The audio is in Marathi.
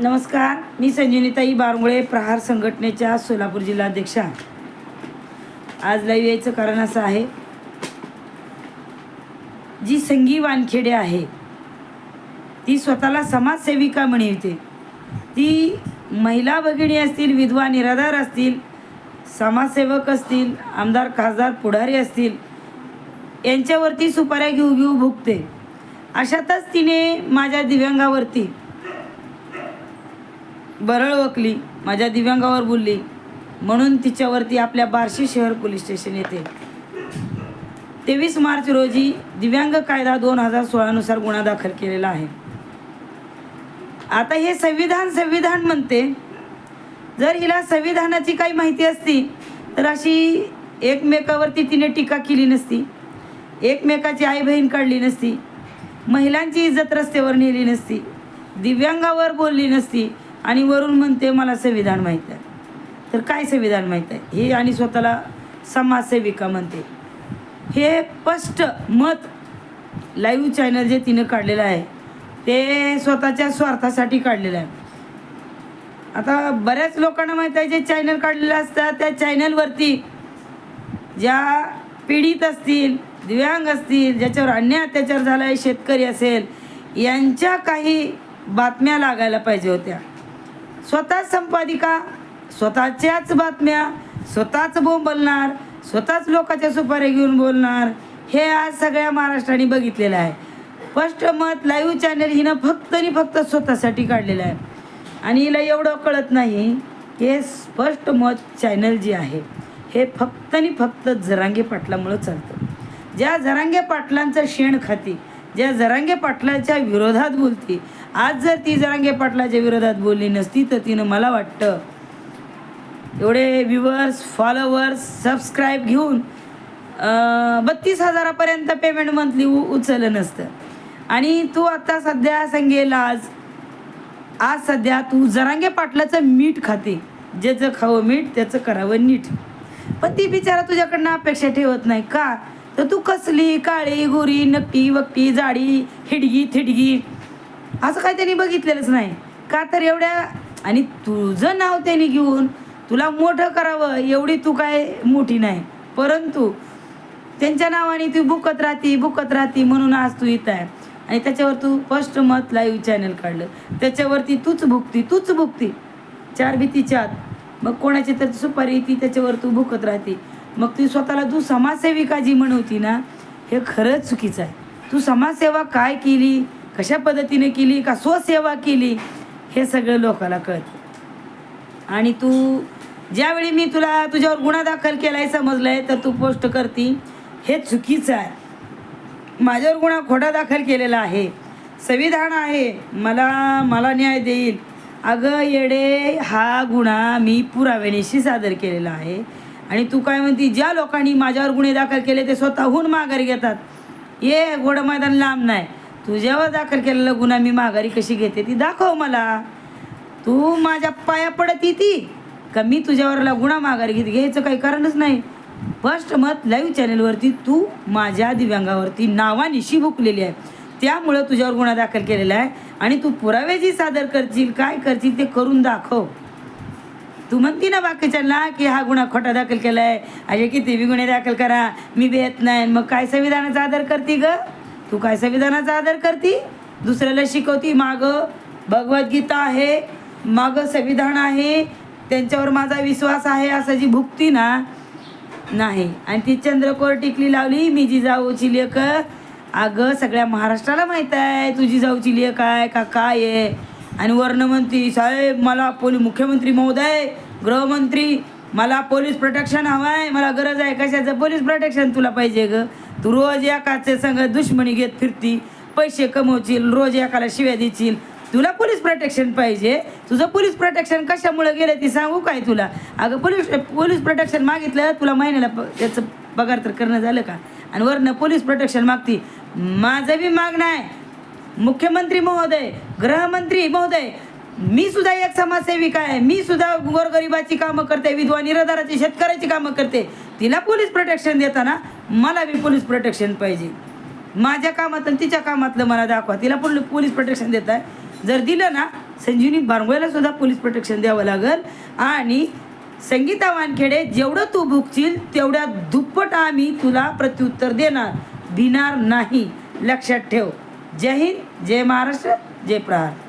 नमस्कार मी संजीवनीताई बारमुळे प्रहार संघटनेच्या सोलापूर जिल्हाध्यक्षा आज लाईव्ह यायचं कारण असं आहे जी संगी वानखेडे आहे ती स्वतःला समाजसेविका म्हणते. ती महिला भगिनी असतील विधवा निराधार असतील समाजसेवक असतील आमदार खासदार पुढारी असतील यांच्यावरती सुपाऱ्या घेऊ घेऊ भुगते. अशातच तिने माझ्या दिव्यांगावरती बरळ वकली माझ्या दिव्यांगावर बोलली म्हणून तिच्यावरती आपल्या बार्शी शहर पोलीस स्टेशन येथे तेवीस मार्च रोजी दिव्यांग कायदा दोन हजार सोळानुसार गुन्हा दाखल केलेला आहे. आता हे संविधान संविधान म्हणते. जर हिला संविधानाची काही माहिती असती तर अशी एकमेकावरती तिने टीका केली नसती. एकमेकाची आई बहीण काढली नसती. महिलांची इज्जत रस्त्यावर नेली नसती. दिव्यांगावर बोलली नसती. आणि वरून म्हणते मला संविधान माहीत आहे. तर काय संविधान माहीत आहे? हे आणि स्वतःला समाजसेविका म्हणते. हे स्पष्ट मत लाईव्ह चॅनल जे तिनं काढलेलं आहे ते स्वतःच्या स्वार्थासाठी काढलेलं आहे. आता बऱ्याच लोकांना माहीत आहे जे चॅनल काढलेलं असतात त्या चॅनलवरती ज्या पीडित असतील दिव्यांग असतील ज्याच्यावर अन्याय अत्याचार झाला आहे शेतकरी असेल यांच्या काही बातम्या लागायला पाहिजे होत्या. स्वतः संपादिका स्वतःच्याच बातम्या स्वतःच बोंबलणार स्वतःच लोकांच्या सुपाऱ्या घेऊन बोलणार हे आज सगळ्या महाराष्ट्राने बघितलेलं आहे. स्पष्ट मत लाईव्ह चॅनल हिनं फक्त आणि फक्त स्वतःसाठी काढलेलं आहे. आणि हिला एवढं कळत नाही की हे स्पष्ट मत चॅनल जे आहे हे फक्त आणि फक्त जरांगे पाटलामुळं चालतं. ज्या झरांगे पाटलांचं शेण खाती ज्या जरांगे पाटलाच्या विरोधात बोलते आज जर ती जरांगे पाटलाच्या विरोधात बोलली नसती तर तिनं मला वाटतं एवढे व्ह्युअर्स फॉलोवर्स सबस्क्राईब घेऊन बत्तीस हजारापर्यंत पेमेंट मंथली उ उचललं नसतं. आणि तू आता सध्या सांगेल आज आज सध्या तू जरांगे पाटलाचं मीठ खाते. ज्याचं खावं मीठ त्याचं करावं नीट. पण ती बिचारा तुझ्याकडनं अपेक्षा ठेवत नाही का? तर तू कसली काळी गोरी नक्की वक्टी जाडी हिडगी थिडगी? असं काही त्यांनी बघितलेलंच नाही. का तर एवढ्या आणि तुझं नाव त्यांनी घेऊन तुला मोठं करावं एवढी तू काय मोठी नाही. परंतु त्यांच्या नावाने तू बुकत राहती बुकत राहती म्हणून आज तू इथं आहे. आणि त्याच्यावर तू फर्स्ट मत लाईव्ह चॅनल काढलं. त्याच्यावरती तूच भुकती तूच भुकती. चार भीतीच्या आत मग कोणाची तर सुपारी ती त्याच्यावर तू भुकत राहते. मग ती स्वतःला तू समाजसेविका जी म्हणवती ना हे खरंच चुकीचं आहे. तू समाजसेवा काय केली? कशा पद्धतीने केली? का स्वसेवा केली? हे सगळं लोकाला कळतं. आणि तू ज्यावेळी मी तुला तुझ्यावर गुन्हा दाखल केला आहे समजलं आहे तर तू पोस्ट करती हे चुकीचं आहे. माझ्यावर गुन्हा खोटा दाखल केलेला आहे. संविधान आहे. मला मला न्याय देईल. अगं येडे हा गुन्हा मी पुराव्यानेशी सादर केलेला आहे. आणि तू काय म्हणती ज्या लोकांनी माझ्यावर गुन्हे दाखल केले ते स्वतःहून माघारी घेतात. ये घोडं मैदान लांब नाही. तुझ्यावर दाखल केलेला गुन्हा मी माघारी कशी घेते ती दाखव मला. तू माझ्या पाया पडत ती का मी तुझ्यावरला गुन्हा माघारी घेत घ्यायचं काही कारणच नाही. फर्स्ट मत लाईव्ह चॅनलवरती तू माझ्या दिव्यांगावरती नावानिशी भुकलेली आहे. त्यामुळं तुझ्यावर गुन्हा दाखल केलेला आहे. आणि तू पुरावे जी सादर करशील काय करशील ते करून दाखव. तू म्हणती ना बाकीच्यांना की हा गुन्हा खोटा दाखल केला आहे असे किती बी गुन्हे दाखल करा. मी भेट नाही. मग काय संविधानाचा आदर करते ग? तू काय संविधानाचा आदर करती? दुसऱ्याला शिकवती मागं. भगवद्गीता आहे. मागं संविधान आहे. त्यांच्यावर माझा विश्वास आहे असं जी भुकती ना नाही. आणि ती चंद्रकोर टिकली लावली मी जी जाऊची लेख अगं सगळ्या महाराष्ट्राला माहीत आहे. तुझी जाऊची लेख आहे का काय आहे? आणि वर्ण म्हणती साहेब मला पोलीस मुख्यमंत्री महोदय गृहमंत्री मला पोलीस प्रोटेक्शन हवं आहे मला गरज आहे कशाचं? पोलीस प्रोटेक्शन तुला पाहिजे ग. तू रोज एकाचे संग दुश्मनी घेत फिरती. पैसे कमवशील रोज एकाला शिव्या देशील. तुला पोलीस प्रोटेक्शन पाहिजे. तुझं पोलीस प्रोटेक्शन कशामुळे गेलं ते सांगू काय तुला? अगं पोलीस पोलीस प्रोटेक्शन मागितलं तुला महिन्याला प त्याचं पगार तर करणं झालं का? आणि वरनं पोलीस प्रोटेक्शन मागती. माझं बी मागणं आहे. मुख्यमंत्री महोदय गृहमंत्री महोदय मी सुद्धा एक समाजसेविका आहे. मी सुद्धा गोरगरिबाची कामं करते विधवा निराधाराची शेतकऱ्याची कामं करते. तिला पोलीस प्रोटेक्शन देताना मला बी पोलीस प्रोटेक्शन पाहिजे. माझ्या कामात आणि तिच्या कामातलं मला दाखवा. तिला पण पोलीस प्रोटेक्शन देत आहे. जर दिलं ना संजीवनी बारंगोळ्याला सुद्धा पोलीस प्रोटेक्शन द्यावं लागेल. आणि संगीता वानखेडे जेवढं तू भुकशील तेवढ्या दुप्पट आम्ही तुला प्रत्युत्तर देणार. देणार नाही. लक्षात ठेव. जय हिंद जय महाराष्ट्र जय प्रहार।